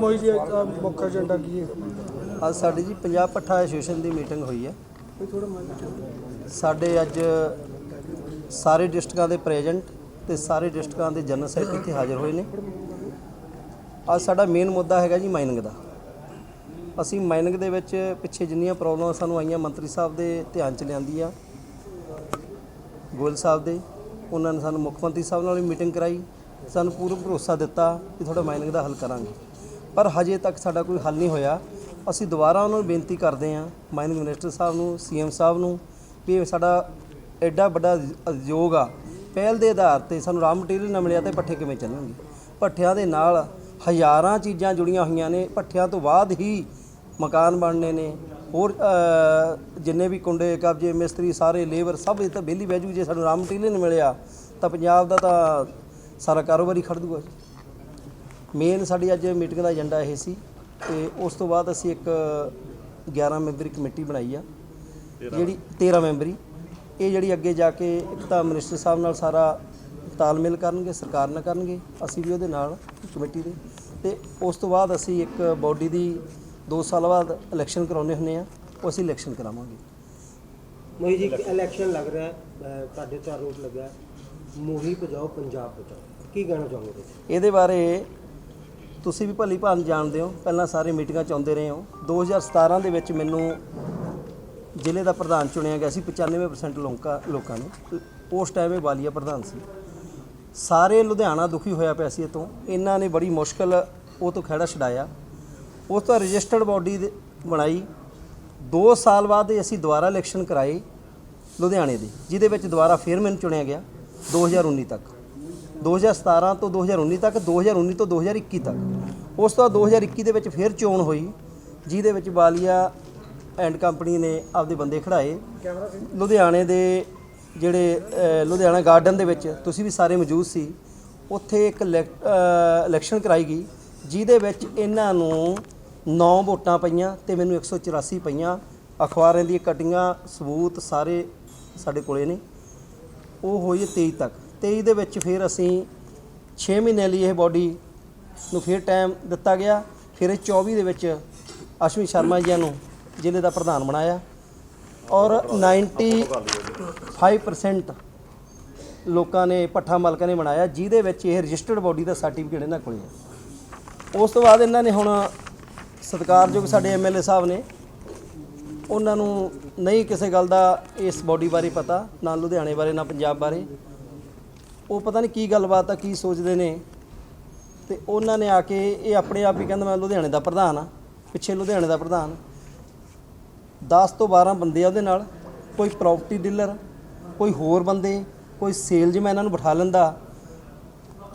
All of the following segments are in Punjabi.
ਮੋਈ ਜੀ ਅ, ਮੁੱਖ ਏਜੰਡਾ ਕੀ ਹੈ? ਅੱਜ ਸਾਡੀ ਜੀ ਪੰਜਾਬ ਪੱਠਾ ਐਸੋਸੀਏਸ਼ਨ ਦੀ ਮੀਟਿੰਗ ਹੋਈ ਹੈ। ਸਾਡੇ ਅੱਜ ਸਾਰੇ ਡਿਸਟ੍ਰਿਕਟਾਂ ਦੇ ਪ੍ਰੈਜ਼ੈਂਟ ਤੇ ਸਾਰੇ ਡਿਸਟ੍ਰਿਕਟਾਂ ਦੇ ਜਨਰਲ ਸੈਕਟਰੀ ਇੱਥੇ ਹਾਜ਼ਰ ਹੋਏ ਨੇ। ਅੱਜ ਸਾਡਾ ਮੇਨ ਮੁੱਦਾ ਹੈਗਾ ਜੀ ਮਾਈਨਿੰਗ ਦਾ। ਅਸੀਂ ਮਾਈਨਿੰਗ ਦੇ ਵਿੱਚ ਪਿੱਛੇ ਜਿੰਨੀਆਂ ਪ੍ਰੋਬਲਮਾਂ ਸਾਨੂੰ ਆਈਆਂ ਮੰਤਰੀ ਸਾਹਿਬ ਦੇ ਧਿਆਨ ਚ ਲਿਆਂਦੀ ਆ ਗੋਇਲ ਸਾਹਿਬ ਦੇ ਉਹਨਾਂ ਨੇ ਸਾਨੂੰ ਮੁੱਖ ਮੰਤਰੀ ਸਾਹਿਬ ਨਾਲ ਵੀ ਮੀਟਿੰਗ ਕਰਾਈ ਸਾਨੂੰ ਪੂਰਾ ਭਰੋਸਾ ਦਿੱਤਾ ਕਿ ਤੁਹਾਡਾ ਮਾਈਨਿੰਗ ਦਾ ਹੱਲ ਕਰਾਂਗੇ। ਪਰ ਹਜੇ ਤੱਕ ਸਾਡਾ ਕੋਈ ਹੱਲ ਨਹੀਂ ਹੋਇਆ। ਅਸੀਂ ਦੁਬਾਰਾ ਉਹਨਾਂ ਨੂੰ ਬੇਨਤੀ ਕਰਦੇ ਹਾਂ ਮਾਈਨਿੰਗ ਮਿਨਿਸਟਰ ਸਾਹਿਬ ਨੂੰ, ਸੀਐਮ ਸਾਹਿਬ ਨੂੰ, ਵੀ ਸਾਡਾ ਐਡਾ ਵੱਡਾ ਉਦਯੋਗ ਆ, ਪਹਿਲ ਦੇ ਆਧਾਰ ਤੇ ਸਾਨੂੰ ਰਾਮ ਮਟੀਰੀਅਲ ਨਾ ਮਿਲਿਆ ਤੇ ਪੱਠੇ ਕਿਵੇਂ ਚੱਲਣਗੇ? ਪੱਠਿਆਂ ਦੇ ਨਾਲ ਹਜ਼ਾਰਾਂ ਚੀਜ਼ਾਂ ਜੁੜੀਆਂ ਹੋਈਆਂ ਨੇ, ਪੱਠਿਆਂ ਤੋਂ ਬਾਅਦ ਹੀ ਮਕਾਨ ਬਣਨੇ ਨੇ, ਹੋਰ ਜਿੰਨੇ ਵੀ ਕੁੰਡੇ, ਕਬਜੇ, ਮਿਸਤਰੀ, ਸਾਰੇ ਲੇਬਰ ਸਭ ਇਹ ਤਾਂ ਬੇਲੀ ਵੈਜੂ ਜੇ ਸਾਨੂੰ ਰਾਮ ਮਟੀਰੀਅਲ ਨਹੀਂ ਮਿਲਿਆ, ਤਾਂ ਪੰਜਾਬ ਦਾ ਤਾਂ ਸਾਰਾ ਕਾਰੋਬਾਰ ਹੀ ਖੜ ਦੂਗਾ ਮੇਨ ਸਾਡੀ ਅੱਜ ਮੀਟਿੰਗ ਦਾ ਏਜੰਡਾ ਇਹ ਸੀ ਤੇ ਉਸ ਤੋਂ ਬਾਅਦ ਅਸੀਂ ਇੱਕ 11 ਮੈਂਬਰੀ ਕਮੇਟੀ ਬਣਾਈ ਆ ਜਿਹੜੀ 13 ਮੈਂਬਰੀ। ਇਹ ਜਿਹੜੀ ਅੱਗੇ ਜਾ ਕੇ ਇੱਕ ਤਾਂ ਮਿਨਿਸਟਰ ਸਾਹਿਬ ਨਾਲ ਸਾਰਾ ਤਾਲਮੇਲ ਕਰਨਗੇ ਸਰਕਾਰ ਨਾਲ ਕਰਨਗੇ ਅਸੀਂ ਵੀ ਉਹਦੇ ਨਾਲ ਕਮੇਟੀ ਦੇ। ਤੇ ਉਸ ਤੋਂ ਬਾਅਦ ਅਸੀਂ ਇੱਕ ਬਾਡੀ ਦੀ 2 ਸਾਲ ਬਾਅਦ ਇਲੈਕਸ਼ਨ ਕਰਾਉਣੇ ਹੁੰਦੇ ਆ ਉਹ ਅਸੀਂ ਇਲੈਕਸ਼ਨ ਕਰਾਵਾਂਗੇ। ਮੋਹੀ ਜੀ ਇਲੈਕਸ਼ਨ ਲੱਗ ਰਿਹਾ ਤੁਹਾਡੇ ਤੋਂ ਆਰੋਪ ਲੱਗਾ ਮੋਹੀ ਬਜਾਓ ਪੰਜਾਬ ਬਚਾਓ ਕੀ ਕਹਿਣਾ ਚਾਹੋਗੇ? ਤੁਸੀਂ ਇਹਦੇ ਬਾਰੇ ਤੁਸੀਂ ਵੀ ਭਲੀ ਭਾਂਤ ਜਾਣਦੇ ਹੋ, ਪਹਿਲਾਂ ਸਾਰੇ ਮੀਟਿੰਗਾਂ 'ਚ ਆਉਂਦੇ ਰਹੇ ਹੋ। 2017 ਦੇ ਵਿੱਚ ਮੈਨੂੰ ਜ਼ਿਲ੍ਹੇ ਦਾ ਪ੍ਰਧਾਨ ਚੁਣਿਆ ਗਿਆ ਸੀ 95% ਲੋਕਾਂ ਲੋਕਾਂ ਨੇ। ਉਸ ਟਾਈਮ ਇਹ ਵਾਲੀਆ ਪ੍ਰਧਾਨ ਸੀ। ਸਾਰੇ ਲੁਧਿਆਣਾ ਦੁਖੀ ਹੋਇਆ ਪਿਆ ਸੀ ਇਹ ਤੋਂ ਇਹਨਾਂ ਨੇ ਬੜੀ ਮੁਸ਼ਕਲ ਉਹ ਤੋਂ ਖਹਿੜਾ ਛਡਾਇਆ। ਉਸ ਤੋਂ ਰਜਿਸਟਰਡ ਬਾਡੀ ਬਣਾਈ। 2 ਸਾਲ ਬਾਅਦ ਅਸੀਂ ਦੁਬਾਰਾ ਇਲੈਕਸ਼ਨ ਕਰਾਏ ਲੁਧਿਆਣੇ ਦੇ, ਜਿਹਦੇ ਵਿੱਚ ਦੁਬਾਰਾ ਫੇਰ ਮੈਨੂੰ ਚੁਣਿਆ ਗਿਆ 2019 ਤੱਕ। 2017 ਤੋਂ 2019 ਤੱਕ 2019 ਤੋਂ 2021 ਤੱਕ। ਉਸ ਤੋਂ ਬਾਅਦ 2021 ਦੇ ਵਿੱਚ ਫਿਰ ਚੋਣ ਹੋਈ ਜਿਹਦੇ ਵਿੱਚ ਬਾਲੀਆ ਐਂਡ ਕੰਪਨੀ ਨੇ ਆਪਦੇ ਬੰਦੇ ਖੜਾਏ ਲੁਧਿਆਣੇ ਦੇ ਜਿਹੜੇ ਲੁਧਿਆਣਾ ਗਾਰਡਨ ਦੇ ਵਿੱਚ ਤੁਸੀਂ ਵੀ ਸਾਰੇ ਮੌਜੂਦ ਸੀ ਉੱਥੇ ਇੱਕ ਇਲੈਕਸ਼ਨ ਕਰਾਈ ਗਈ ਜਿਹਦੇ ਵਿੱਚ ਇਹਨਾਂ ਨੂੰ 9 ਵੋਟਾਂ ਪਈਆਂ ਤੇ ਮੈਨੂੰ 184 ਪਈਆਂ। ਅਖਬਾਰਾਂ ਦੀਆਂ ਕਟਿੰਗਾਂ ਸਬੂਤ ਸਾਰੇ ਸਾਡੇ ਕੋਲੇ ਨੇ। ਉਹ ਹੋਈ ਹੈ 23 ਤੱਕ। 23 ਦੇ ਵਿੱਚ ਫਿਰ ਅਸੀਂ 6 ਮਹੀਨੇ ਲਈ ਇਹ ਬਾਡੀ ਨੂੰ ਫਿਰ ਟਾਈਮ ਦਿੱਤਾ ਗਿਆ। ਫਿਰ ਇਹ 24 ਦੇ ਵਿੱਚ ਅਸ਼ਵਨੀ ਸ਼ਰਮਾ ਜੀ ਨੂੰ ਜ਼ਿਲ੍ਹੇ ਦਾ ਪ੍ਰਧਾਨ ਬਣਾਇਆ ਔਰ 95% ਲੋਕਾਂ ਨੇ ਪੱਠਾ ਮਾਲਕਾਂ ਨੇ ਬਣਾਇਆ, ਜਿਹਦੇ ਵਿੱਚ ਇਹ ਰਜਿਸਟਰਡ ਬਾਡੀ ਦਾ ਸਰਟੀਫਿਕੇਟ ਇਹਨਾਂ ਕੋਲ ਹੈ। ਉਸ ਤੋਂ ਬਾਅਦ ਇਹਨਾਂ ਨੇ ਹੁਣ ਸਤਿਕਾਰਯੋਗ ਸਾਡੇ ਐਮਐਲਏ ਸਾਹਿਬ ਨੇ, ਉਹਨਾਂ ਨੂੰ ਨਹੀਂ ਕਿਸੇ ਗੱਲ ਦਾ ਇਸ ਬਾਡੀ ਬਾਰੇ ਪਤਾ, ਨਾ ਲੁਧਿਆਣੇ ਬਾਰੇ, ਨਾ ਪੰਜਾਬ ਬਾਰੇ। ਉਹ ਪਤਾ ਨਹੀਂ ਕੀ ਗੱਲਬਾਤ ਆ, ਕੀ ਸੋਚਦੇ ਨੇ। ਤੇ ਉਹਨਾਂ ਨੇ ਆ ਕੇ ਇਹ ਆਪਣੇ ਆਪ ਹੀ ਕਹਿੰਦਾ, ਮੈਂ ਲੁਧਿਆਣੇ ਦਾ ਪ੍ਰਧਾਨ ਆ, ਪਿੱਛੇ ਲੁਧਿਆਣੇ ਦਾ ਪ੍ਰਧਾਨ। 10 ਤੋਂ 12 ਬੰਦੇ ਆ ਉਹਦੇ ਨਾਲ, ਕੋਈ ਪ੍ਰਾਪਰਟੀ ਡੀਲਰ ਕੋਈ ਹੋਰ ਬੰਦੇ, ਕੋਈ ਸੇਲਜ਼ਮੈਨ ਇਹਨਾਂ ਨੂੰ ਬਿਠਾ ਲੈਂਦਾ।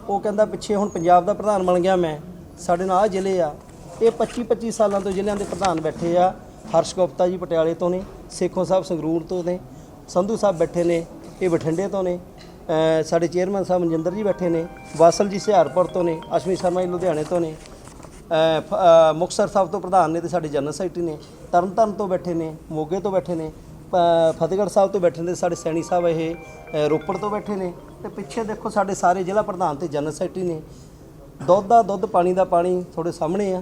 ਉਹ ਕਹਿੰਦਾ, ਪਿੱਛੇ ਹੁਣ ਪੰਜਾਬ ਦਾ ਪ੍ਰਧਾਨ ਬਣ ਗਿਆ ਮੈਂ, ਸਾਡੇ ਨਾਲ ਆ ਜ਼ਿਲ੍ਹੇ ਆ। ਇਹ 25 25 ਸਾਲਾਂ ਤੋਂ ਜ਼ਿਲ੍ਹਿਆਂ ਦੇ ਪ੍ਰਧਾਨ ਬੈਠੇ ਆ, ਹਰਸ਼ ਗੁਪਤਾ ਜੀ ਪਟਿਆਲੇ ਤੋਂ ਨੇ, ਸੇਖੋਂ ਸਾਹਿਬ ਸੰਗਰੂਰ ਤੋਂ ਨੇ, ਸੰਧੂ ਸਾਹਿਬ ਬੈਠੇ ਨੇ, ਇਹ ਬਠਿੰਡੇ ਤੋਂ ਨੇ। ਸਾਡੇ ਚੇਅਰਮੈਨ ਸਾਹਿਬ ਮਨਜਿੰਦਰ ਜੀ ਬੈਠੇ ਨੇ ਵਾਸਲ ਜੀ ਹੁਸ਼ਿਆਰਪੁਰ ਤੋਂ ਨੇ ਅਸ਼ਵਨੀ ਸ਼ਰਮਾ ਜੀ ਲੁਧਿਆਣੇ ਤੋਂ ਨੇ ਅ, ਮੁਕਤਸਰ ਸਾਹਿਬ ਤੋਂ ਪ੍ਰਧਾਨ ਨੇ ਤੇ ਸਾਡੇ ਜਨਰਲ ਸੈਕਟਰੀ ਨੇ ਤਰਨਤਾਰਨ ਤੋਂ ਬੈਠੇ ਨੇ ਮੋਗੇ ਤੋਂ ਬੈਠੇ ਨੇ ਪ- ਫਤਿਹਗੜ੍ਹ ਸਾਹਿਬ ਤੋਂ ਬੈਠੇ ਨੇ ਸਾਡੇ ਸੈਣੀ ਸਾਹਿਬ ਇਹ ਰੋਪੜ ਤੋਂ ਬੈਠੇ ਨੇ ਤੇ ਪਿੱਛੇ ਦੇਖੋ ਸਾਡੇ ਸਾਰੇ ਜ਼ਿਲ੍ਹਾ ਪ੍ਰਧਾਨ ਤੇ ਜਨਰਲ ਸੈਕਟਰੀ ਨੇ। ਦੁੱਧ ਦਾ ਦੁੱਧ ਪਾਣੀ ਦਾ ਪਾਣੀ ਤੁਹਾਡੇ ਸਾਹਮਣੇ ਆ।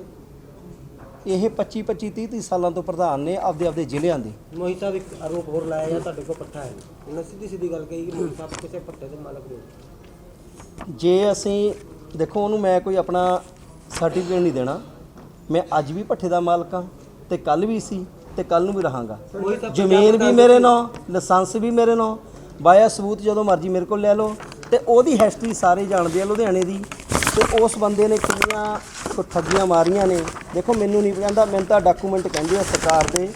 ਇਹ 25 25 30 30 ਸਾਲਾਂ ਤੋਂ ਪ੍ਰਧਾਨ ਨੇ ਆਪਦੇ ਆਪਦੇ ਜ਼ਿਲ੍ਹਿਆਂ ਦੇ। ਮੋਹੀ ਸਾਹਿਬ ਇੱਕ ਆਰੋਪ ਹੋਰ ਲਾਇਆ ਜਾਂ ਤੁਹਾਡੇ ਕੋਲ ਪੱਠਾ ਹੈ। ਉਹਨਾਂ ਸਿੱਧੀ ਸਿੱਧੀ ਗੱਲ ਕਹੀ ਕਿ ਮੋਹੀ ਸਾਹਿਬ ਕਿਸੇ ਪੱਠੇ ਦੇ ਮਾਲਕ ਨਹੀਂ। ਜੇ ਅਸੀਂ ਦੇਖੋ ਉਹਨੂੰ ਮੈਂ ਕੋਈ ਆਪਣਾ ਸਰਟੀਫਿਕੇਟ ਨਹੀਂ ਦੇਣਾ। ਮੈਂ ਅੱਜ ਵੀ ਭੱਠੇ ਦਾ ਮਾਲਕ ਹਾਂ ਤੇ ਕੱਲ ਵੀ ਸੀ ਤੇ ਕੱਲ ਨੂੰ ਵੀ ਰਹਾਂਗਾ। ਜ਼ਮੀਨ ਵੀ ਮੇਰੇ ਨਾਂ ਲਾਇਸੈਂਸ ਵੀ ਮੇਰੇ ਨਾਂ ਬਾਇਆ ਸਬੂਤ ਜਦੋਂ ਮਰਜ਼ੀ ਮੇਰੇ ਕੋਲ ਲੈ ਲਓ। ਤੇ ਉਹਦੀ ਹਿਸਟਰੀ ਸਾਰੇ ਜਾਣਦੇ ਆ ਲੁਧਿਆਣੇ ਦੀ। ਤੇ ਉਸ ਬੰਦੇ ਨੇ ਕਿੰਨੀਆਂ ਠੱਗੀਆਂ ਮਾਰੀਆਂ ਨੇ। ਦੇਖੋ ਮੈਨੂੰ ਨਹੀਂ ਕਹਿੰਦਾ ਮੈਨੂੰ ਤਾਂ ਡਾਕੂਮੈਂਟ ਕਹਿੰਦੇ ਆ ਸਰਕਾਰ ਦੇ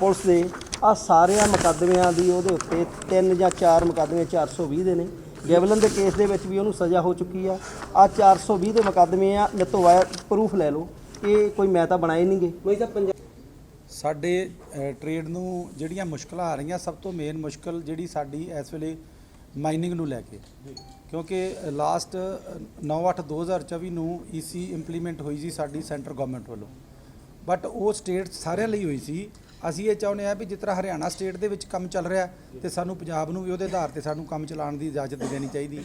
ਪੁਲਿਸ ਦੇ। ਆ ਸਾਰਿਆਂ ਮੁਕੱਦਮਿਆਂ ਦੀ ਉਹਦੇ ਉੱਤੇ ਤਿੰਨ ਜਾਂ ਚਾਰ ਮੁਕੱਦਮੇ 420 ਦੇ ਨੇ। ਗੈਵਲਨ ਦੇ ਕੇਸ ਦੇ ਵਿੱਚ ਵੀ ਉਹਨੂੰ ਸਜ਼ਾ ਹੋ ਚੁੱਕੀ ਆ। ਆ 420 ਦੇ ਮੁਕੱਦਮੇ ਆ ਮੇਤੋਂ ਵਾਇਆ ਪ੍ਰੂਫ ਲੈ ਲਓ। ਇਹ ਕੋਈ ਮੈਂ ਤਾਂ ਬਣਾਏ ਨਹੀਂਗੇ ਮੋਹੀ ਤਾਂ ਪੰਜਾਬ ਸਾਡੇ ਅ, ਟ੍ਰੇਡ ਨੂੰ ਜਿਹੜੀਆਂ ਮੁਸ਼ਕਲਾਂ ਆ ਰਹੀਆਂ ਸਭ ਤੋਂ ਮੇਨ ਮੁਸ਼ਕਲ ਜਿਹੜੀ ਸਾਡੀ ਇਸ ਵੇਲੇ ਮਾਈਨਿੰਗ ਨੂੰ ਲੈ ਕੇ। ਕਿਉਂਕਿ ਲਾਸਟ 9/8/2024 ਨੂੰ ਈਸੀ ਇੰਪਲੀਮੈਂਟ ਹੋਈ ਸੀ ਸਾਡੀ ਸੈਂਟਰ ਗਵਰਨਮੈਂਟ ਵੱਲੋਂ। ਬਟ ਉਹ ਸਟੇਟ ਸਾਰਿਆਂ ਲਈ ਹੋਈ ਸੀ। ਅਸੀਂ ਇਹ ਚਾਹੁੰਦੇ ਆ ਵੀ ਜਿਸ ਤਰ੍ਹਾਂ ਹਰਿਆਣਾ ਸਟੇਟ ਦੇ ਵਿੱਚ ਕੰਮ ਚੱਲ ਰਿਹਾ ਤੇ ਸਾਨੂੰ ਪੰਜਾਬ ਨੂੰ ਵੀ ਉਹਦੇ ਆਧਾਰ ਤੇ ਸਾਨੂੰ ਕੰਮ ਚਲਾਉਣ ਦੀ ਇਜਾਜ਼ਤ ਦੇਣੀ ਚਾਹੀਦੀ।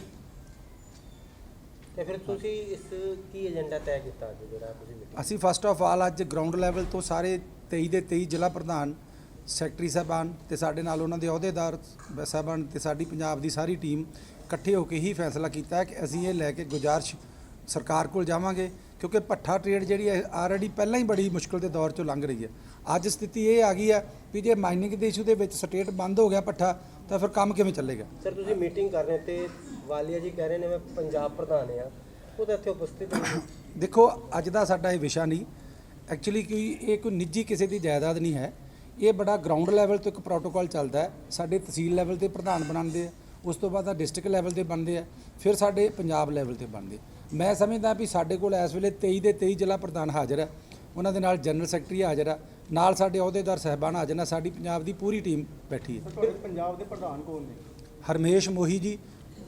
ਤੇ ਫਿਰ ਤੁਸੀਂ ਇਸ ਕੀ ਏਜੰਡਾ ਤੈਅ ਕੀਤਾ ਜਿਹੜਾ ਤੁਸੀਂ ਅਸੀਂ ਫਸਟ ਆਫ ਆਲ ਅੱਜ ਗਰਾਊਂਡ ਲੈਵਲ ਤੋਂ ਸਾਰੇ 23 ਦੇ 23 ਜ਼ਿਲ੍ਹਾ ਪ੍ਰਧਾਨ ਸੈਕਟਰੀ ਸਾਹਿਬਾਨ ਤੇ ਸਾਡੇ ਨਾਲ ਉਹਨਾਂ ਦੇ ਅਹੁਦੇਦਾਰ ਸਾਹਿਬਾਨ ਤੇ ਸਾਡੀ ਪੰਜਾਬ ਦੀ ਸਾਰੀ ਟੀਮ ਇਕੱਠੇ ਹੋ ਕੇ ਹੀ ਫੈਸਲਾ ਕੀਤਾ ਹੈ ਕਿ ਅਸੀਂ ਇਹ ਲੈ ਕੇ ਗੁਜ਼ਾਰਿਸ਼ ਸਰਕਾਰ ਕੋਲ ਜਾਵਾਂਗੇ ਕਿਉਂਕਿ ਪੱਠਾ ਟ੍ਰੇਡ ਜਿਹੜੀ ਹੈ ਆਲਰੇਡੀ ਪਹਿਲਾਂ ਹੀ ਬੜੀ ਮੁਸ਼ਕਲ ਦੇ ਦੌਰ ਚੋਂ ਲੰਘ ਰਹੀ ਹੈ। ਅੱਜ ਸਥਿਤੀ ਇਹ ਆ ਗਈ ਹੈ ਵੀ ਜੇ ਮਾਈਨਿੰਗ ਦੇ ਇਸ਼ੂ ਦੇ ਵਿੱਚ ਸਟੇਟ ਬੰਦ ਹੋ ਗਿਆ ਪੱਠਾ ਤਾਂ ਫਿਰ ਕੰਮ ਕਿਵੇਂ ਚੱਲੇਗਾ? ਸਰ ਤੁਸੀਂ ਮੀਟਿੰਗ ਕਰ ਰਹੇ ਤੇ ਵਾਲੀਆ ਜੀ ਕਹਿ ਰਹੇ ਨੇ ਮੈਂ ਪੰਜਾਬ ਪ੍ਰਧਾਨ ਆ ਉਹ ਤਾਂ ਇੱਥੇ ਉਪਸਥਿਤ ਨਹੀਂ ਦੇਖੋ ਅੱਜ ਦਾ ਸਾਡਾ ਇਹ ਵਿਸ਼ਾ ਨਹੀਂ। ਐਕਚੁਅਲੀ ਕੋਈ ਇਹ ਕੋਈ ਨਿੱਜੀ ਕਿਸੇ ਦੀ ਜਾਇਦਾਦ ਨਹੀਂ ਹੈ। ਇਹ ਬੜਾ ਗਰਾਊਂਡ ਲੈਵਲ ਤੋਂ ਇੱਕ ਪ੍ਰੋਟੋਕਾਲ ਚੱਲਦਾ ਹੈ। ਸਾਡੇ ਤਹਿਸੀਲ ਲੈਵਲ ਤੇ ਪ੍ਰਧਾਨ ਬਣਾਉਂਦੇ ਆ ਉਸ ਤੋਂ ਬਾਅਦ ਆ ਡਿਸਟ੍ਰਿਕਟ ਲੈਵਲ ਤੇ ਬਣਦੇ ਆ ਫਿਰ ਸਾਡੇ ਪੰਜਾਬ ਲੈਵਲ ਤੇ ਬਣਦੇ ਮੈਂ ਸਮਝਦਾ ਵੀ ਸਾਡੇ ਕੋਲ ਇਸ ਵੇਲੇ 23 ਦੇ 23 ਜ਼ਿਲ੍ਹਾ ਪ੍ਰਧਾਨ ਹਾਜ਼ਰ ਹੈ ਉਹਨਾਂ ਦੇ ਨਾਲ ਜਨਰਲ ਸੈਕਟਰੀ ਹਾਜ਼ਰ ਆ ਨਾਲ ਸਾਡੇ ਅਹੁਦੇਦਾਰ ਸਹਿਬਾਨ ਹਾਜ਼ਰ ਨੇ ਸਾਡੀ ਪੰਜਾਬ ਦੀ ਪੂਰੀ ਟੀਮ ਬੈਠੀ ਹੈ। ਪੰਜਾਬ ਦੇ ਪ੍ਰਧਾਨ ਕੌਣ ਨੇ? ਹਰਮੇਸ਼ ਮੋਹੀ ਜੀ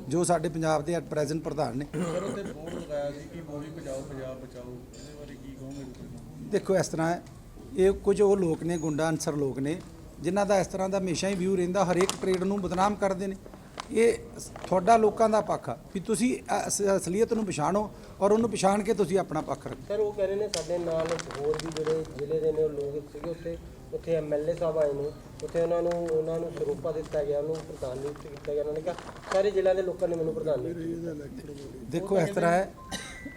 ਜੋ ਸਾਡੇ ਪੰਜਾਬ ਦੇ ਐਟ ਪ੍ਰੈਜ਼ੈਂਟ ਪ੍ਰਧਾਨ ਨੇ। ਸਰ ਉੱਤੇ ਬੋਰਡ ਲਗਾਇਆ ਸੀ ਕਿ ਮੋਹੀ ਬਚਾਓ ਪੰਜਾਬ ਬਚਾਓ ਇਹਦੇ ਬਾਰੇ ਕੀ ਕਹੋਗੇ ਤੁਸੀਂ? ਦੇਖੋ ਇਸ ਤਰ੍ਹਾਂ ਹੈ ਇਹ ਕੁਝ ਉਹ ਲੋਕ ਨੇ ਗੁੰਡਾ ਅਨਸਰ ਲੋਕ ਨੇ ਜਿਨ੍ਹਾਂ ਦਾ ਇਸ ਤਰ੍ਹਾਂ ਦਾ ਹਮੇਸ਼ਾ ਹੀ ਵਿਊ ਰਹਿੰਦਾ ਹਰੇਕ ਟ੍ਰੇਡ ਨੂੰ ਬਦਨਾਮ ਕਰਦੇ ਨੇ। ਇਹ ਤੁਹਾਡਾ ਲੋਕਾਂ ਦਾ ਪੱਖ ਆ ਵੀ ਤੁਸੀਂ ਅਸ- ਅਸਲੀਅਤ ਨੂੰ ਪਛਾਣੋ ਔਰ ਉਹਨੂੰ ਪਛਾਣ ਕੇ ਤੁਸੀਂ ਆਪਣਾ ਪੱਖ ਰੱਖੋ। ਸਰ ਉਹ ਕਹਿ ਰਹੇ ਨੇ ਸਾਡੇ ਨਾਲ ਹੋਰ ਵੀ ਜਿਹੜੇ ਜ਼ਿਲ੍ਹੇ ਦੇ ਨੇ ਉਹ ਲੋਕ ਸੀਗੇ ਉੱਥੇ ਉੱਥੇ ਐਮਐਲਏ ਸਾਹਿਬ ਆਏ ਨੇ ਉੱਥੇ ਉਹਨਾਂ ਨੂੰ ਉਹਨਾਂ ਨੂੰ ਸਰੂਪਾ ਦਿੱਤਾ ਗਿਆ ਉਹਨੂੰ ਪ੍ਰਧਾਨ ਨਿਯੁਕਤ ਕੀਤਾ ਗਿਆ ਉਹਨਾਂ ਨੇ ਕਿਹਾ ਸਾਰੇ ਜ਼ਿਲ੍ਹਿਆਂ ਦੇ ਲੋਕਾਂ ਨੇ ਮੈਨੂੰ ਪ੍ਰਧਾਨ ਨਿਯੁਕਤ ਕੀਤਾ। ਦੇਖੋ ਇਸ ਤਰ੍ਹਾਂ ਹੈ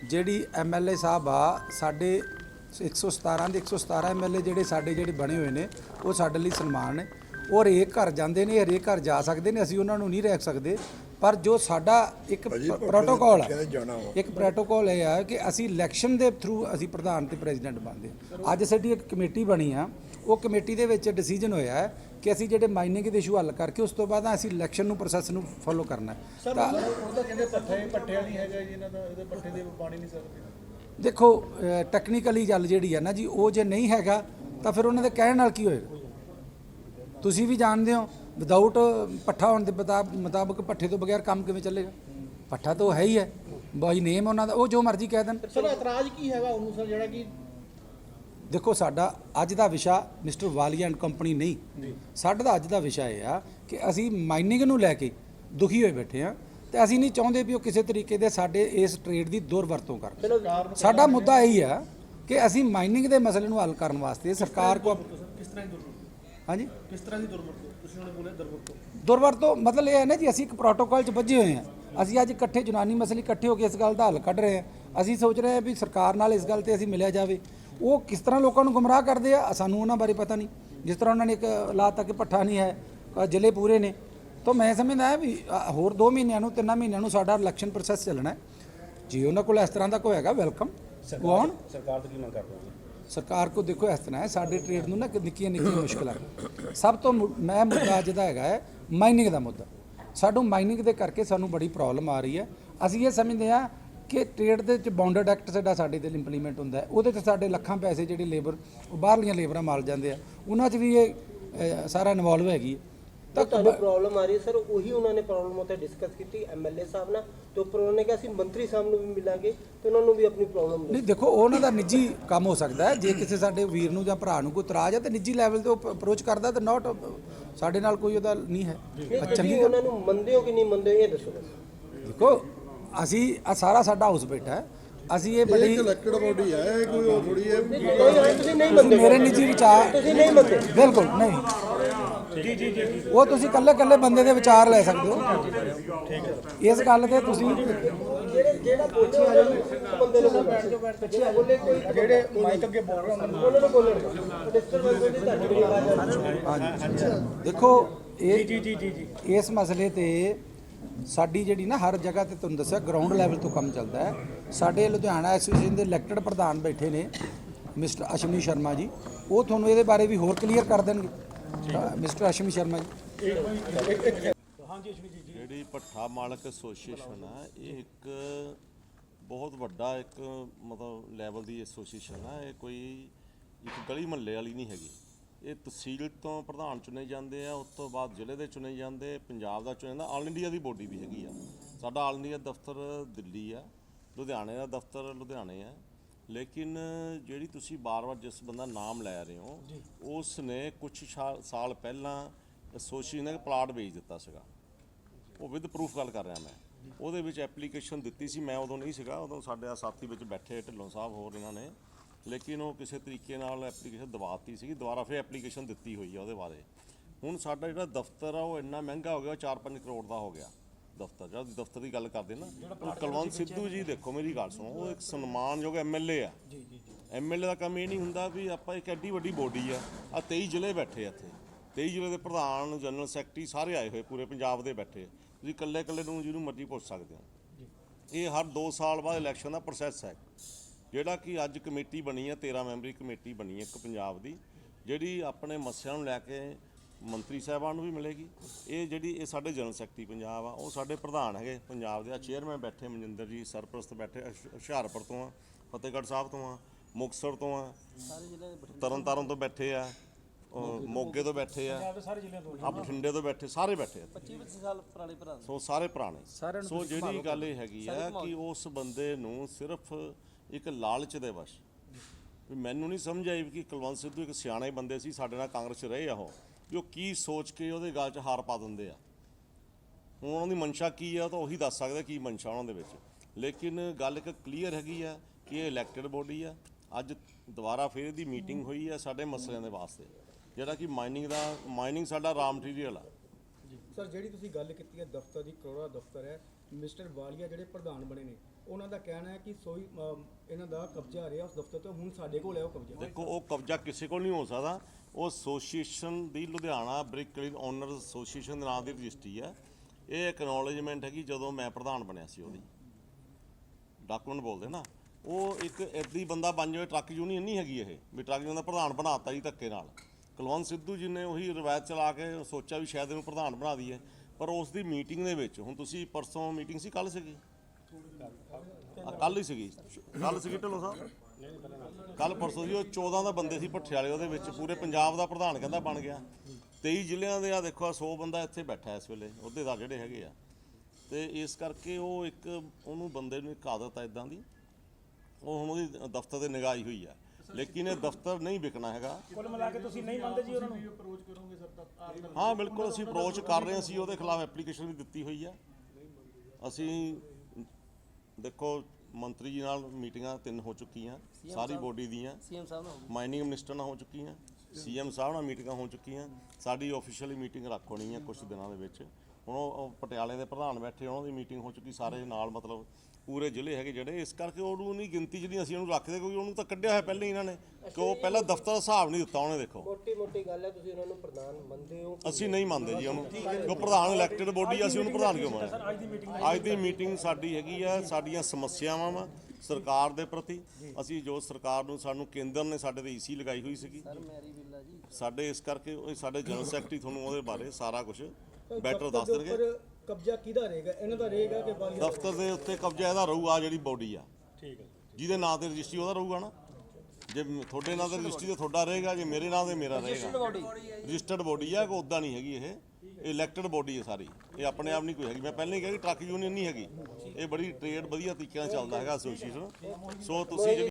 ਜਿਹੜੀ ਐਮਐਲਏ ਸਾਹਿਬ ਆ ਸਾਡੇ 117 ਦੇ 117 ਐਮਐਲਏ ਜਿਹੜੇ ਸਾਡੇ ਜਿਹੜੇ ਬਣੇ ਹੋਏ ਨੇ ਉਹ ਸਾਡੇ ਲਈ ਸਨਮਾਨ ਨੇ। ਉਹ ਹਰੇਕ ਘਰ ਜਾਂਦੇ ਨੇ ਹਰੇਕ ਘਰ ਜਾ ਸਕਦੇ ਨੇ ਅਸੀਂ ਉਹਨਾਂ ਨੂੰ ਨਹੀਂ ਰਹਿ ਸਕਦੇ। ਪਰ ਜੋ ਸਾਡਾ ਇੱਕ ਪ੍ਰੋਟੋਕਾਲ ਹੈ ਇੱਕ ਪ੍ਰੋਟੋਕਾਲ ਇਹ ਹੈ ਕਿ ਅਸੀਂ ਇਲੈਕਸ਼ਨ ਦੇ ਥਰੂ ਅਸੀਂ ਪ੍ਰਧਾਨ ਤੇ ਪ੍ਰੈਜ਼ੀਡੈਂਟ ਬਣਦੇ। ਅੱਜ ਸਾਡੀ ਇੱਕ ਕਮੇਟੀ ਬਣੀ ਆ। ਉਹ ਕਮੇਟੀ ਦੇ ਵਿੱਚ ਡਿਸੀਜਨ ਹੋਇਆ ਹੈ ਕਿ ਅਸੀਂ ਜਿਹੜੇ ਮਾਈਨਿੰਗ ਦੇ ਇਸ਼ੂ ਹੱਲ ਕਰਕੇ ਉਸ ਤੋਂ ਬਾਅਦ ਅਸੀਂ ਇਲੈਕਸ਼ਨ ਨੂੰ ਪ੍ਰੋਸੈਸ ਨੂੰ ਫੋਲੋ ਕਰਨਾ ਹੈ। ਤਾਂ ਉਹਦਾ ਕਹਿੰਦੇ ਪੱਠੇ ਪੱਠਿਆਂ ਨਹੀਂ ਹੈਗਾ ਜੀ ਇਹਨਾਂ ਦਾ ਇਹਦੇ ਪੱਠੇ ਦੇ ਪਾਣੀ ਨਹੀਂ ਸਕਦੇ ਦੇਖੋ ਟੈਕਨੀਕਲੀ ਗੱਲ ਜਿਹੜੀ ਹੈ ਨਾ ਜੀ ਉਹ ਜੇ ਨਹੀਂ ਹੈਗਾ ਤਾਂ ਫਿਰ ਉਹਨਾਂ ਦੇ ਕਹਿਣ ਨਾਲ ਕੀ ਹੋਏਗਾ? ਤੁਸੀਂ ਵੀ ਜਾਣਦੇ ਹੋ ਵਿਦਆਊਟ ਪੱਠਾ ਹੋਣ ਦੇ ਮੁਤਾਬਕ ਪੱਠੇ ਤੋਂ ਬਗੈਰ ਕੰਮ ਕਿਵੇਂ ਚੱਲੇਗਾ? ਪੱਠਾ ਤਾਂ ਹੈ ਹੀ ਹੈ। ਬਾਈ ਨੇਮ ਉਹਨਾਂ ਦਾ ਉਹ ਜੋ ਮਰਜ਼ੀ ਕਹਿ ਦੇਣ। ਸਰ ਇਤਰਾਜ਼ ਕੀ ਹੈਗਾ ਉਹਨੂੰ ਸਰ ਜਿਹੜਾ ਕਿ ਦੇਖੋ ਸਾਡਾ ਅੱਜ ਦਾ ਵਿਸ਼ਾ ਮਿਸਟਰ ਵਾਲੀਆ ਐਂਡ ਕੰਪਨੀ ਨਹੀਂ। ਸਾਡਾ ਅੱਜ ਦਾ ਵਿਸ਼ਾ ਇਹ ਆ ਕਿ ਅਸੀਂ ਮਾਈਨਿੰਗ ਨੂੰ ਲੈ ਕੇ ਦੁਖੀ ਹੋਏ ਬੈਠੇ ਆ ਤੇ ਅਸੀਂ ਨਹੀਂ ਚਾਹੁੰਦੇ ਵੀ ਉਹ ਕਿਸੇ ਤਰੀਕੇ ਦੇ ਸਾਡੇ ਇਸ ਟ੍ਰੇਡ ਦੀ ਦੁਰਵਰਤੋਂ ਕਰਨ। ਸਾਡਾ ਮੁੱਦਾ ਇਹੀ ਆ ਕਿ ਅਸੀਂ ਮਾਈਨਿੰਗ ਦੇ ਮਸਲੇ ਨੂੰ ਹੱਲ ਕਰਨ ਵਾਸਤੇ ਸਰਕਾਰ ਕੋ ਕਿਸ ਤਰ੍ਹਾਂ ਦੀ ਦੁਰਵਰਤੋਂ? ਹਾਂਜੀ? ਕਿਸ ਤਰ੍ਹਾਂ ਦੀ ਦੁਰਵਰਤੋਂ? ਤੁਸੀਂ ਉਹਨੇ ਬੋਲਿਆ ਦੁਰਵਰਤੋਂ। ਦੁਰਵਰਤੋਂ ਮਤਲਬ ਇਹ ਹੈ ਨਾ ਜੀ ਅਸੀਂ ਇੱਕ ਪ੍ਰੋਟੋਕਾਲ 'ਚ ਬੱਝੇ ਹੋਏ ਹਾਂ। ਅਸੀਂ ਅੱਜ ਇਕੱਠੇ ਜੁਨਾਨੀ ਮਸਲੇ ਇਕੱਠੇ ਹੋ ਕੇ ਇਸ ਗੱਲ ਦਾ ਹੱਲ ਕੱਢ ਰਹੇ ਹਾਂ। ਅਸੀਂ ਸੋਚ ਰਹੇ ਹਾਂ ਵੀ ਸਰਕਾਰ ਨਾਲ ਇਸ ਗੱਲ ਤੇ ਅਸੀਂ ਮਿਲਿਆ ਜਾਵੇ। ਉਹ ਕਿਸ ਤਰ੍ਹਾਂ ਲੋਕਾਂ ਨੂੰ ਗੁੰਮਰਾਹ ਕਰਦੇ ਆ ਸਾਨੂੰ ਉਹਨਾਂ ਬਾਰੇ ਪਤਾ ਨਹੀਂ। ਜਿਸ ਤਰ੍ਹਾਂ ਉਹਨਾਂ ਨੇ ਇੱਕ ਲਾਤਾ ਕਿ ਪੱਠਾ ਨਹੀਂ ਹੈ ਜ਼ਿਲ੍ਹੇ ਪੂਰੇ ਨੇ। ਤਾਂ ਮੈਂ ਸਮਝਦਾ ਵੀ ਅ, ਹੋਰ 2 ਮਹੀਨਿਆਂ ਨੂੰ 3 ਮਹੀਨਿਆਂ ਨੂੰ ਸਾਡਾ ਇਲੈਕਸ਼ਨ ਪ੍ਰੋਸੈਸ ਚੱਲਣਾ ਹੈ। ਜੇ ਉਹਨਾਂ ਕੋਲ ਇਸ ਤਰ੍ਹਾਂ ਦਾ ਕੋਈ ਹੈਗਾ ਵੈਲਕਮ ਉਹ ਆਉਣ ਸਰਕਾਰ ਤੋਂ ਕੀ ਮੰਗ ਕਰਦੇ ਹੋ ਸਰਕਾਰ ਕੋ ਦੇਖੋ ਇਸ ਤਰ੍ਹਾਂ ਹੈ ਸਾਡੇ ਟ੍ਰੇਡ ਨੂੰ ਨਾ ਨਿੱਕੀਆਂ ਨਿੱਕੀਆਂ ਮੁਸ਼ਕਲਾਂ। ਸਭ ਤੋਂ ਮੁ- ਮੈਂ ਮੁੱਦਾ ਅੱਜ ਦਾ ਹੈਗਾ ਹੈ ਮਾਈਨਿੰਗ ਦਾ ਮੁੱਦਾ। ਸਾਨੂੰ ਮਾਈਨਿੰਗ ਦੇ ਕਰਕੇ ਸਾਨੂੰ ਬੜੀ ਪ੍ਰੋਬਲਮ ਆ ਰਹੀ ਹੈ। ਅਸੀਂ ਇਹ ਸਮਝਦੇ ਹਾਂ ਕਿ ਟ੍ਰੇਡ ਦੇ ਵਿੱਚ ਬਾਉਂਡਡ ਐਕਟ ਸਾਡਾ ਸਾਡੇ ਤੇ ਇੰਪਲੀਮੈਂਟ ਹੁੰਦਾ ਹੈ। ਉਹਦੇ ਤੇ ਸਾਡੇ ਲੱਖਾਂ ਪੈਸੇ ਜਿਹੜੇ ਲੇਬਰ ਉਹ ਬਾਹਰਲੀਆਂ ਲੇਬਰਾਂ ਮਾਲ ਜਾਂਦੇ ਆ। ਉਹਨਾਂ 'ਚ ਵੀ ਇਹ ਸਾਰਾ ਇਨਵੋਲਵ ਹੈਗੀ ਹੈ। ਤਾਂ ਤੁਹਾਨੂੰ ਪ੍ਰੋਬਲਮ ਆ ਰਹੀ ਹੈ ਸਰ। ਉਹੀ ਉਹਨਾਂ ਨੇ ਪ੍ਰੋਬਲਮ ਉੱਤੇ ਡਿਸਕਸ ਕੀਤੀ ਐਮਐਲਏ ਸਾਹਿਬ ਨਾਲ। ਤੇ ਉੱਪਰ ਉਹਨਾਂ ਨੇ ਕਿਹਾ ਅਸੀਂ ਮੰਤਰੀ ਸਾਹਿਬ ਨੂੰ ਵੀ ਮਿਲਾਂਗੇ ਤੇ ਉਹਨਾਂ ਨੂੰ ਵੀ ਆਪਣੀ ਪ੍ਰੋਬਲਮ ਨਹੀਂ ਦੇਖੋ ਉਹਨਾਂ ਦਾ ਨਿੱਜੀ ਕੰਮ ਹੋ ਸਕਦਾ ਹੈ। ਜੇ ਕਿਸੇ ਸਾਡੇ ਵੀਰ ਨੂੰ ਜਾਂ ਭਰਾ ਨੂੰ ਕੋਈ ਇਤਰਾਜ਼ ਹੈ ਤੇ ਨਿੱਜੀ ਲੈਵਲ ਤੇ ਉਹ ਅਪਰੋਚ ਕਰਦਾ ਤੇ ਨਾਟ ਸਾਡੇ ਨਾਲ ਕੋਈ ਉਹਦਾ ਨਹੀਂ ਹੈ। ਚੰਗੀ ਉਹਨਾਂ ਨੂੰ ਮੰਨਦੇ ਹੋ ਕਿ ਨਹੀਂ ਮੰਨਦੇ ਹੋ ਇਹ ਦੱਸੋ। ਦੇਖੋ ਅਸੀਂ ਆ ਸਾਰਾ ਸਾਡਾ ਹਾਊਸ ਬੈਠਾ ਹੈ। ਅਸੀਂ ਇਹ ਬੜੀ ਇਲੈਕਟਡ ਬੋਡੀ ਹੈ ਕੋਈ ਉਹ ਥੋੜੀ ਹੈ। ਨਹੀਂ, ਤੁਸੀਂ ਨਹੀਂ ਮੰਨਦੇ। ਮੇਰੇ ਨਿੱਜੀ ਵਿਚਾਰ ਤੁਸੀਂ ਨਹੀਂ ਮੰਨਦੇ। ਬਿਲਕੁਲ ਨਹੀਂ। ਜੀ ਜੀ ਜੀ। ਉਹ ਤੁਸੀਂ ਕੱਲੇ ਕੱਲੇ ਬੰਦੇ ਦੇ ਵਿਚਾਰ ਲੈ ਸਕਦੇ ਹੋ। ਠੀਕ ਹੈ ਇਸ ਗੱਲ ਤੇ ਤੁਸੀਂ ਜਿਹੜੇ ਜਿਹੜਾ ਬੋਲੇ ਉਹਨਾਂ ਨੂੰ। ਇੱਕ ਬੰਦੇ ਨੂੰ ਬੈਠ ਜਾਓ ਬੈਠ ਜਿਹੜਾ ਬੋਲੇ ਕੋਈ ਜਿਹੜੇ ਮਾਈਕ ਅੱਗੇ ਬੋਲ। ਰਹੇ ਉਹਨਾਂ ਨੂੰ ਬੋਲਣ ਡਿਸਟਰਬੈਂਸ ਹੁੰਦੀ ਤੁਹਾਡੀ ਜਿਹੜੀ ਆਵਾਜ਼ ਆ ਰਹੀ ਦੇਖੋ ਇਹ ਜੀ ਜੀ ਜੀ ਜੀ ਇਸ ਮਸਲੇ ਤੇ ਸਾਡੀ ਜਿਹੜੀ ਨਾ ਹਰ ਜਗ੍ਹਾ ਤੇ ਤੁਹਾਨੂੰ ਦੱਸਿਆ ਗਰਾਊਂਡ ਲੈਵਲ ਤੋਂ ਕੰਮ ਚੱਲਦਾ ਹੈ। ਸਾਡੇ ਲੁਧਿਆਣਾ ਐਸੋਸੀਏਸ਼ਨ ਦੇ ਇਲੈਕਟਡ ਪ੍ਰਧਾਨ ਬੈਠੇ ਨੇ ਮਿਸਟਰ ਅਸ਼ਵਨੀ ਸ਼ਰਮਾ ਜੀ। ਉਹ ਤੁਹਾਨੂੰ ਇਹਦੇ ਬਾਰੇ ਵੀ ਹੋਰ ਕਲੀਅਰ ਕਰ ਦੇਣਗੇ। ਮਿਸਟਰ ਅਸ਼ਵਨੀ ਸ਼ਰਮਾ ਜੀ। ਜਿਹੜੀ ਭੱਠਾ ਮਾਲਕ ਐਸੋਸੀਏਸ਼ਨ ਆ ਇਹ ਇੱਕ ਬਹੁਤ ਵੱਡਾ ਇੱਕ ਮਤਲਬ ਲੈਵਲ ਦੀ ਐਸੋਸੀਏਸ਼ਨ ਆ। ਇਹ ਕੋਈ ਇੱਕ ਗਲੀ ਮਹੱਲੇ ਵਾਲੀ ਨਹੀਂ ਹੈਗੀ। ਇਹ ਤਹਿਸੀਲ ਤੋਂ ਪ੍ਰਧਾਨ ਚੁਣੇ ਜਾਂਦੇ ਆ ਉਸ ਤੋਂ ਬਾਅਦ ਜ਼ਿਲ੍ਹੇ ਦੇ ਚੁਣੇ ਜਾਂਦੇ ਪੰਜਾਬ ਦਾ ਚੁਣੇ ਜਾਂਦਾ ਆਲ ਇੰਡੀਆ ਦੀ ਬੋਡੀ ਵੀ ਹੈਗੀ ਆ। ਸਾਡਾ ਆਲ ਇੰਡੀਆ ਦਫ਼ਤਰ ਦਿੱਲੀ ਆ ਲੁਧਿਆਣੇ ਦਾ ਦਫ਼ਤਰ ਲੁਧਿਆਣੇ ਆ। ਲੇਕਿਨ ਜਿਹੜੀ ਤੁਸੀਂ ਬਾਰ-ਬਾਰ ਜਿਸ ਬੰਦਾ ਨਾਮ ਲੈ ਰਹੇ ਹੋ ਉਸ ਨੇ ਕੁਝ ਸਾਲ ਪਹਿਲਾਂ ਐਸੋਸੀਏਸ਼ਨ ਨੇ ਪਲਾਟ ਵੇਚ ਦਿੱਤਾ ਸੀਗਾ। ਉਹ ਵਿਦ ਪ੍ਰੂਫ ਗੱਲ ਕਰ ਰਿਹਾ ਮੈਂ। ਉਹਦੇ ਵਿੱਚ ਐਪਲੀਕੇਸ਼ਨ ਦਿੱਤੀ ਸੀ ਮੈਂ ਉਦੋਂ ਨਹੀਂ ਸੀਗਾ ਉਦੋਂ ਸਾਡੇ ਆ ਸਾਥੀ ਵਿੱਚ ਬੈਠੇ ਢਿੱਲੋਂ ਸਾਹਿਬ ਹੋਰ ਇਹਨਾਂ ਨੇ। ਲੇਕਿਨ ਉਹ ਕਿਸੇ ਤਰੀਕੇ ਨਾਲ ਐਪਲੀਕੇਸ਼ਨ ਦਵਾਤੀ ਸੀ ਦੁਬਾਰਾ ਫਿਰ ਐਪਲੀਕੇਸ਼ਨ ਦਿੱਤੀ ਹੋਈ ਆ ਉਹਦੇ ਬਾਰੇ। ਹੁਣ ਸਾਡਾ ਜਿਹੜਾ ਦਫ਼ਤਰ ਆ ਉਹ ਇੰਨਾ ਮਹਿੰਗਾ ਹੋ ਗਿਆ 4-5 ਕਰੋੜ ਦਾ ਹੋ ਗਿਆ। ਦਫ਼ਤਰ ਜਦ ਦਫ਼ਤਰ ਦੀ ਗੱਲ ਕਰਦੇ ਨਾ। ਕੁਲਵੰਤ ਸਿੱਧੂ ਜੀ ਦੇਖੋ ਮੇਰੀ ਗੱਲ ਸੁਣੋ ਉਹ ਇੱਕ ਸਨਮਾਨਯੋਗ ਐਮਐਲਏ ਆ। ਜੀ ਜੀ ਜੀ। ਐਮਐਲਏ ਦਾ ਕੰਮ ਇਹ ਨਹੀਂ ਹੁੰਦਾ ਵੀ ਆਪਾਂ ਇੱਕ ਐਡੀ ਵੱਡੀ ਬੋਡੀ ਆ ਆ 23 ਜ਼ਿਲ੍ਹੇ ਬੈਠੇ ਆ ਇੱਥੇ। 23 ਜ਼ਿਲ੍ਹੇ ਦੇ ਪ੍ਰਧਾਨ ਜਨਰਲ ਸੈਕਟਰੀ ਸਾਰੇ ਆਏ ਹੋਏ ਪੂਰੇ ਪੰਜਾਬ ਦੇ ਬੈਠੇ ਆ। ਤੁਸੀਂ ਇਕੱਲੇ ਇਕੱਲੇ ਨੂੰ ਜਿਹਨੂੰ ਮਰਜ਼ੀ ਪੁੱਛ ਸਕਦੇ ਹੋ। ਇਹ ਹਰ 2 ਸਾਲ ਬਾਅਦ ਇਲੈਕਸ਼ਨ ਦਾ ਪ੍ਰੋਸੈਸ ਹੈ। ਜਿਹੜਾ ਕਿ ਅੱਜ ਕਮੇਟੀ ਬਣੀ ਹੈ 13 ਮੈਂਬਰੀ ਕਮੇਟੀ ਬਣੀ ਹੈ ਇੱਕ ਪੰਜਾਬ ਦੀ ਜਿਹੜੀ ਆਪਣੇ ਮਸਲਿਆਂ ਨੂੰ ਲੈ ਕੇ ਮੰਤਰੀ ਸਾਹਿਬਾਨ ਨੂੰ ਵੀ ਮਿਲੇਗੀ। ਇਹ ਜਿਹੜੀ ਇਹ ਸਾਡੇ ਜਨਰਲ ਸੈਕਟਰੀ ਪੰਜਾਬ ਆ ਉਹ ਸਾਡੇ ਪ੍ਰਧਾਨ ਹੈਗੇ ਪੰਜਾਬ ਦੇ ਆ। ਚੇਅਰਮੈਨ ਬੈਠੇ ਮਨਜਿੰਦਰ ਜੀ ਸਰਪ੍ਰਸਤ ਬੈਠੇ ਹੁਸ਼- ਹੁਸ਼ਿਆਰਪੁਰ ਤੋਂ ਆ ਫਤਿਹਗੜ੍ਹ ਸਾਹਿਬ ਤੋਂ ਆ ਮੁਕਤਸਰ ਤੋਂ ਆ ਸਾਰੇ ਜ਼ਿਲ੍ਹੇ ਦੇ ਤਰਨਤਾਰਨ ਤੋਂ ਬੈਠੇ ਆ ਉਹ ਮੋਗੇ ਤੋਂ ਬੈਠੇ ਆ ਆ ਬਠਿੰਡੇ ਤੋਂ ਬੈਠੇ ਸਾਰੇ ਬੈਠੇ ਆ। 25 25 ਸਾਲ ਪੁਰਾਣੇ ਭਰਾ। ਸੋ ਸਾਰੇ ਪੁਰਾਣੇ। ਸੋ ਜਿਹੜੀ ਗੱਲ ਇਹ ਹੈਗੀ ਆ ਕਿ ਉਸ ਬੰਦੇ ਨੂੰ ਸਿਰਫ ਇੱਕ ਲਾਲਚ ਦੇ ਵਸ਼। ਵੀ ਮੈਨੂੰ ਨਹੀਂ ਸਮਝ ਆਈ ਕਿ ਕੁਲਵੰਤ ਸਿੱਧੂ ਇੱਕ ਸਿਆਣੇ ਬੰਦੇ ਸੀ ਸਾਡੇ ਨਾਲ ਕਾਂਗਰਸ 'ਚ ਰਹੇ ਆ ਉਹ। ਵੀ ਉਹ ਕੀ ਸੋਚ ਕੇ ਉਹਦੇ ਗਲ 'ਚ ਹਾਰ ਪਾ ਦਿੰਦੇ ਆ। ਹੁਣ ਉਹਨਾਂ ਦੀ ਮਨਸ਼ਾ ਕੀ ਆ ਤਾਂ ਉਹੀ ਦੱਸ ਸਕਦਾ ਕੀ ਮਨਸ਼ਾ ਉਹਨਾਂ ਦੇ ਵਿੱਚ। ਲੇਕਿਨ ਗੱਲ ਇੱਕ ਕਲੀਅਰ ਹੈਗੀ ਆ ਕਿ ਇਹ ਇਲੈਕਟਡ ਬੋਡੀ ਆ। ਅੱਜ ਦੁਬਾਰਾ ਫੇਰ ਦੀ ਮੀਟਿੰਗ ਹੋਈ ਆ ਸਾਡੇ ਮਸਲਿਆਂ ਦੇ ਵਾਸਤੇ। ਜਿਹੜਾ ਕਿ ਮਾਈਨਿੰਗ ਦਾ ਮਾਈਨਿੰਗ ਸਾਡਾ ਰਾ ਮਟੀਰੀਅਲ ਆ। ਸਰ ਜਿਹੜੀ ਤੁਸੀਂ ਗੱਲ ਕੀਤੀ ਹੈ ਦਫ਼ਤਰ ਦੀ ਕਰੋੜਾ ਦਫ਼ਤਰ ਹੈ। ਮਿਸਟਰ ਵਾਲੀਆ ਜਿਹੜੇ ਪ੍ਰਧਾਨ ਬਣੇ ਨੇ ਉਹਨਾਂ ਦਾ ਕਹਿਣਾ ਹੈ ਕਿ ਸੋਈ ਇਹਨਾਂ ਦਾ ਕਬਜ਼ਾ ਰਿਹਾ ਉਸ ਦਫ਼ਤਰ ਤੇ। ਹੁਣ ਸਾਡੇ ਕੋਲ ਹੈ ਉਹ ਕਬਜ਼ਾ। ਦੇਖੋ ਉਹ ਕਬਜ਼ਾ ਕਿਸੇ ਕੋਲ ਨਹੀਂ ਹੋ ਸਕਦਾ। ਉਹ ਐਸੋਸੀਏਸ਼ਨ ਦੀ Ludhiana brick kiln owner association ਦੇ ਨਾਮ ਦੀ ਰਜਿਸਟਰੀ ਹੈ। ਇਹ ਐਕਨੋਲਜਮੈਂਟ ਹੈਗੀ ਜਦੋਂ ਮੈਂ ਪ੍ਰਧਾਨ ਬਣਿਆ ਸੀ ਉਹਦੀ। ਡਾਕੂਮੈਂਟ ਬੋਲਦੇ ਨਾ। ਉਹ ਇੱਕ ਹੀ ਬੰਦਾ ਬਣ ਜਾਵੇ ਟਰੱਕ ਯੂਨੀਅਨ ਨਹੀਂ ਹੈਗੀ ਇਹ। ਵੀ ਟਰੱਕ ਯੂਨੀਅਨ ਦਾ ਪ੍ਰਧਾਨ ਬਣਾਤਾ ਜੀ ਧੱਕੇ ਨਾਲ। ਕੁਲਵੰਤ ਸਿੱਧੂ ਜੀ ਨੇ ਉਹੀ ਰਵਾਇਤ ਚਲਾ ਕੇ ਸੋਚਿਆ ਵੀ ਸ਼ਾਇਦ ਇਹਨੂੰ ਪ੍ਰਧਾਨ ਬਣਾ ਦਈਏ। ਪਰ ਉਸ ਦੀ ਮੀਟਿੰਗ ਦੇ ਵਿੱਚ ਹੁਣ ਤੁਸੀਂ ਪਰਸੋਂ ਮੀਟਿੰਗ ਸੀ ਕੱਲ ਸੀਗੀ? ਕੱਲ ਹੀ ਸੀਗੀ। ਕੱਲ ਸੀਗੀ ਢਿੱਲੋਂ ਸਾਹਿਬ? ਕੱਲ ਪਰਸੋਂ ਜੀ ਉਹ 14 ਦਾ ਬੰਦੇ ਸੀ ਭੱਠੇ ਵਾਲੇ ਉਹਦੇ ਵਿੱਚ ਪੂਰੇ ਪੰਜਾਬ ਦਾ ਪ੍ਰਧਾਨ ਕਹਿੰਦਾ ਬਣ ਗਿਆ। 23 ਜ਼ਿਲ੍ਹਿਆਂ ਦੇ ਆ ਦੇਖੋ ਆਹ 100 ਬੰਦਾ ਇੱਥੇ ਬੈਠਾ ਇਸ ਵੇਲੇ ਉਹਦੇ ਦਾ ਜਿਹੜੇ ਹੈਗੇ ਆ। ਤੇ ਇਸ ਕਰਕੇ ਉਹ ਇੱਕ ਉਹਨੂੰ ਬੰਦੇ ਨੂੰ ਇੱਕ ਆਦਤ ਆ ਇਦਾਂ ਦੀ ਉਹ ਹੁਣ ਉਹਦੀ ਦਫ਼ਤਰ ਤੇ ਨਿਗਾਹੀ ਹੋਈ ਆ। ਲੇਕਿਨ ਇਹ ਦਫ਼ਤਰ ਨਹੀਂ ਵਿਕਣਾ ਹੈਗਾ। ਕੁੱਲ ਮਿਲਾ ਕੇ ਤੁਸੀਂ ਨਹੀਂ ਮੰਨਦੇ ਜੀ ਉਹਨਾਂ ਨੂੰ? ਅਪਰੋਚ ਕਰੋਗੇ ਸਰ ਤਾਂ ਹਾਂ ਬਿਲਕੁਲ ਅਸੀਂ ਅਪਰੋਚ ਕਰ ਰਹੇ ਹਾਂ ਅਸੀਂ ਉਹਦੇ ਖਿਲਾਫ ਐਪਲੀਕੇਸ਼ਨ ਵੀ ਦਿੱਤੀ ਹੋਈ ਆ। ਅਸੀਂ ਦੇਖੋ ਮੰਤਰੀ ਜੀ ਨਾਲ ਮੀਟਿੰਗਾਂ ਤਿੰਨ ਹੋ ਚੁੱਕੀਆਂ ਸਾਰੀ ਬੋਡੀ ਦੀਆਂ ਸੀਐਮ ਸਾਹਿਬ ਨਾਲ ਹੋ ਗਈ। ਮਾਈਨਿੰਗ ਮਿਨਿਸਟਰ ਨਾਲ ਹੋ ਚੁੱਕੀਆਂ ਸੀਐਮ ਸਾਹਿਬ ਨਾਲ ਮੀਟਿੰਗਾਂ ਹੋ ਚੁੱਕੀਆਂ ਸਾਡੀ ਆਫੀਸ਼ੀਅਲੀ ਮੀਟਿੰਗ ਰੱਖਣੀ ਹੈ ਕੁਝ ਦਿਨਾਂ ਦੇ ਵਿੱਚ ਹੁਣ ਉਹ ਪਟਿਆਲੇ ਦੇ ਪ੍ਰਧਾਨ ਬੈਠੇ ਉਹਨਾਂ ਦੀ ਮੀਟਿੰਗ ਹੋ ਚੁੱਕੀ ਸਾਰੇ ਨਾਲ ਮਤਲਬ ਪੂਰੇ ਜ਼ਿਲ੍ਹੇ ਹੈਗੇ ਜਿਹੜੇ ਇਸ ਕਰਕੇ ਉਹਨੂੰ ਨਹੀਂ ਗਿਣਤੀ ਜਿਹੜੀ ਅਸੀਂ ਉਹਨੂੰ ਰੱਖਦੇ ਕਿਉਂਕਿ ਉਹਨੂੰ ਤਾਂ ਕੱਢਿਆ ਹੋਇਆ ਪਹਿਲਾਂ ਹੀ ਇਹਨਾਂ ਨੇ ਕਿ ਉਹ ਪਹਿਲਾਂ ਦਫ਼ਤਰ ਦਾ ਹਿਸਾਬ ਨਹੀਂ ਦਿੱਤਾ ਉਹਨੇ ਦੇਖੋ। ਮੋਟੀ ਮੋਟੀ ਗੱਲ ਹੈ ਤੁਸੀਂ ਉਹਨਾਂ ਨੂੰ ਪ੍ਰਧਾਨ ਮੰਨਦੇ ਹੋ ਅਸੀਂ ਨਹੀਂ ਮੰਨਦੇ ਜੀ ਉਹਨੂੰ ਉਹ ਪ੍ਰਧਾਨ ਇਲੈਕਟਡ ਬੋਡੀ ਅਸੀਂ ਉਹਨੂੰ ਪ੍ਰਧਾਨ ਕਿਉਂ ਮੰਨਦੇ? ਅੱਜ ਦੀ ਮੀਟਿੰਗ ਅੱਜ ਦੀ ਮੀਟਿੰਗ ਸਾਡੀ ਹੈਗੀ ਆ ਸਾਡੀਆਂ ਸਮੱਸਿਆਵਾਂ ਵਾ ਸਰਕਾਰ ਦੇ ਪ੍ਰਤੀ। ਅਸੀਂ ਜੋ ਸਰਕਾਰ ਨੂੰ ਸਾਨੂੰ ਕੇਂਦਰ ਨੇ ਸਾਡੇ ਤੇ ਈਸੀ ਲਗਾਈ ਹੋਈ ਸੀਗੀ। ਸਰ ਮੈਰੀ ਵਿਲਾ ਜੀ। ਸਾਡੇ ਇਸ ਕਰਕੇ ਸਾਡੇ ਜਨਰਲ ਸੈਕਟਰੀ ਤੁਹਾਨੂੰ ਉਹਦੇ ਬਾਰੇ ਸਾਰਾ ਕੁਝ ਬੈਟਰ ਦੱਸ ਦੇਣਗੇ। ਕਬਜ਼ਾ ਕਿਹਦਾ ਰਹੇਗਾ? ਇਹਨਾਂ ਦਾ ਰਹੇਗਾ ਕਿ ਵਾਲੀਆ ਦਫ਼ਤਰ ਦੇ ਉੱਤੇ ਕਬਜ਼ਾ ਇਹਦਾ ਰਹੂ ਆ ਜਿਹੜੀ ਬੋਡੀ ਆ। ਠੀਕ ਹੈ ਜਿਹਦੇ ਨਾਂ ਤੇ ਰਜਿਸਟਰੀ ਉਹਦਾ ਰਹੂਗਾ ਨਾ? ਜੇ ਤੁਹਾਡੇ ਨਾਂ ਤੇ ਰਜਿਸਟਰੀ ਤੇ ਤੁਹਾਡਾ ਰਹੇਗਾ ਜੇ ਮੇਰੇ ਨਾਂ ਤੇ ਮੇਰਾ ਰਹੇਗਾ। ਰਜਿਸਟਰਡ ਬੋਡੀ ਆ ਕੋਈ ਉਦਾਂ ਨਹੀਂ ਹੈਗੀ ਇਹ। ਇਲੈਕਟਡ ਬੋਡੀ ਹੈ ਸਾਰੀ। ਇਹ ਆਪਣੇ ਆਪ ਨਹੀਂ ਕੋਈ ਹੈਗੀ। ਮੈਂ ਪਹਿਲਾਂ ਹੀ ਕਿਹਾ ਕਿ ਟਰੱਕ ਯੂਨੀਅਨ ਨਹੀਂ ਹੈਗੀ। ਇਹ ਬੜੀ ਟ੍ਰੇਡ ਵਧੀਆ ਤਰੀਕੇ ਨਾਲ ਚੱਲਦਾ ਹੈਗਾ ਐਸੋਸੀਏਸ਼ਨ ਸੋ ਤੁਸੀਂ